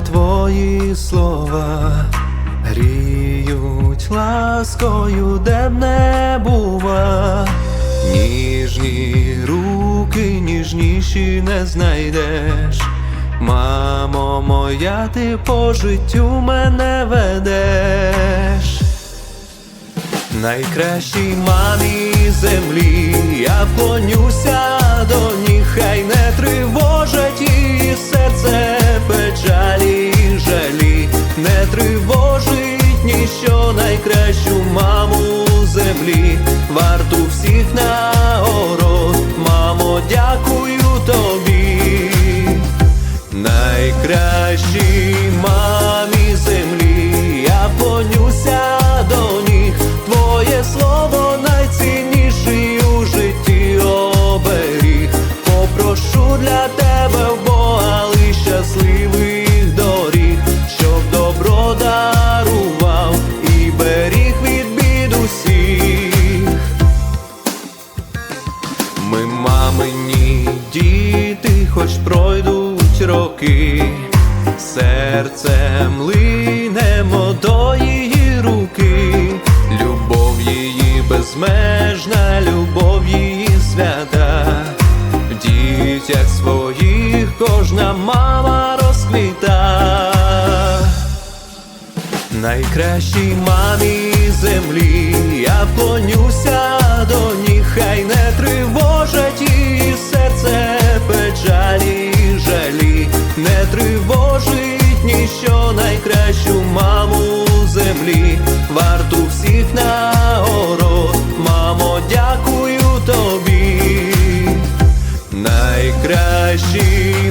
твої слова гріють ласкою, де б не бува. Ніжні руки, ніжніші не знайдеш. Мамо моя, ти по життю мене ведеш. Найкращій мамі землі, я вклонюся найкращу маму землі, варту всіх нагород, мамо, дякую тобі, найкращій мамі мамині діти, хоч пройдуть роки, серцем линемо до її руки, любов її безмежна, любов її свята, в дітях своїх кожна мама розквіта. Найкращій мамі землі, я вклонюся traje.